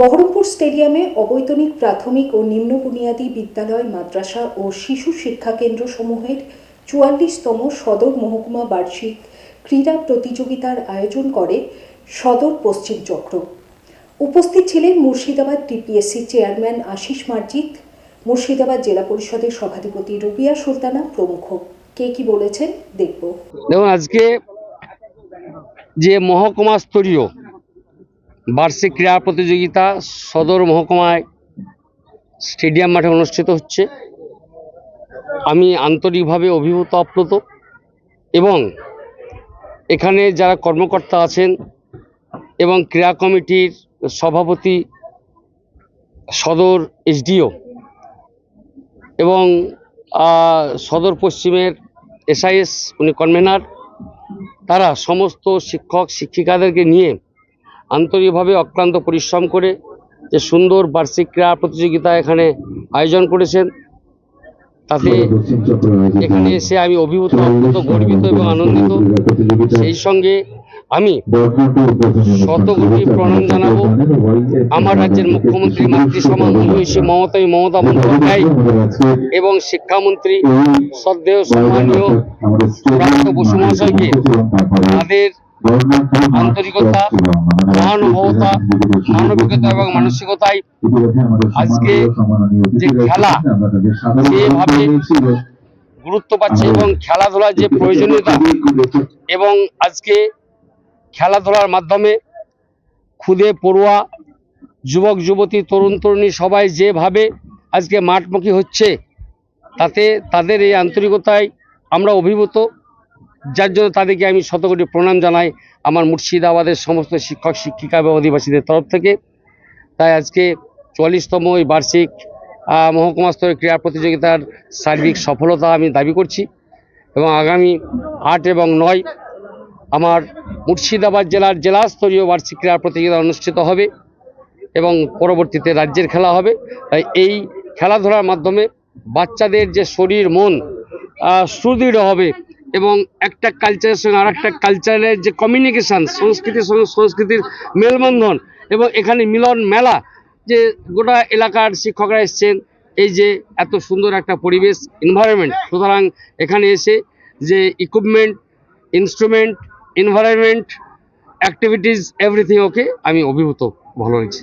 বহরমপুর স্টেডিয়ামে অবৈতনিক প্রাথমিক ও নিম্ন বুনিয়াদী বিদ্যালয়, মাদ্রাসা ও শিশু শিক্ষা কেন্দ্র সমূহের চুয়াল্লিশতম সদর মহকুমা বার্ষিক ক্রীড়া প্রতিযোগিতার আয়োজন করে সদর পশ্চিম চক্র। উপস্থিত ছিলেন মুর্শিদাবাদ টিপিএসসি চেয়ারম্যান আশিস মার্জিত, মুর্শিদাবাদ জেলা পরিষদের সভাধিপতি রুবিয়া সুলতানা প্রমুখ। কে কি বলেছেন, দেখব। আজকে যে মহকুমা স্তরীয় বার্ষিক ক্রীড়া প্রতিযোগিতা সদর মহকুমায় স্টেডিয়াম মাঠে অনুষ্ঠিত হচ্ছে। আমি আন্তরিকভাবে অভিভূত, আপ্লুত এবং এখানে যারা কর্মকর্তা আছেন এবং ক্রীড়া কমিটির সভাপতি, সদর এসডিও এবং সদর পশ্চিমের এসআইএস, উনি কনভেনার, তারা সমস্ত শিক্ষক, শিক্ষিকাদেরকে নিয়ে আন্তরিকভাবে অক্লান্ত পরিশ্রম করে যে সুন্দর বার্ষিক ক্রীড়া প্রতিযোগিতা এখানে আয়োজন করেছেন তাতে এখানে। এসে আমি অভিভূত আপ্লুত গর্বিত এবং আনন্দিত। সেই সঙ্গে আমি শতকোটি প্রণাম জানাব। আমার রাজ্যের মুখ্যমন্ত্রী মাতৃ সমান মমতাই মমতা বন্দ্যোপাধ্যায় এবং শিক্ষামন্ত্রী শ্রদ্ধেয় সম্মানীয় বসু মহাশয়কে তাদের আন্তরিকতা, মহানুভবতা, মানবিকতা এবং মানসিকতায় আজকে যে খেলা যেভাবে গুরুত্ব পাচ্ছে এবং খেলাধুলার যে প্রয়োজনীয়তা এবং আজকে খেলাধুলার মাধ্যমে খুদে পড়ুয়া, যুবক, যুবতী, তরুণ, তরুণী সবাই যেভাবে আজকে মাঠমুখী হচ্ছে, তাতে তাদের এই আন্তরিকতায় আমরা অভিভূত। যার জন্য তাদেরকে আমি শতকোটি প্রণাম জানাই আমার মুর্শিদাবাদের সমস্ত শিক্ষক শিক্ষিকা এবং অধিবাসীদের তরফ থেকে। তাই আজকে চুয়াল্লিশতম এই বার্ষিক আহ, মহকুমা স্তরের ক্রীড়া প্রতিযোগিতার সার্বিক সফলতা আমি দাবি করছি এবং আগামী আট এবং নয় আমার মুর্শিদাবাদ জেলার জেলা স্তরীয় বার্ষিক ক্রীড়া প্রতিযোগিতা অনুষ্ঠিত হবে এবং পরবর্তীতে রাজ্যের খেলা হবে। তাই এই খেলাধুলার মাধ্যমে বাচ্চাদের যে শরীর মন সুদৃঢ় হবে এবং একটা কালচারের সঙ্গে আর একটা কালচারের যে কমিউনিকেশান সংস্কৃতির সঙ্গে সংস্কৃতির মেলবন্ধন এবং এখানে মিলন মেলা, যে গোটা এলাকার শিক্ষকরা এসছেন, এই যে এত সুন্দর একটা পরিবেশ এনভায়রনমেন্ট সুতরাং এখানে এসে যে equipment instrument environment activities everything okay আমি অভিভূত ভালো হয়েছে।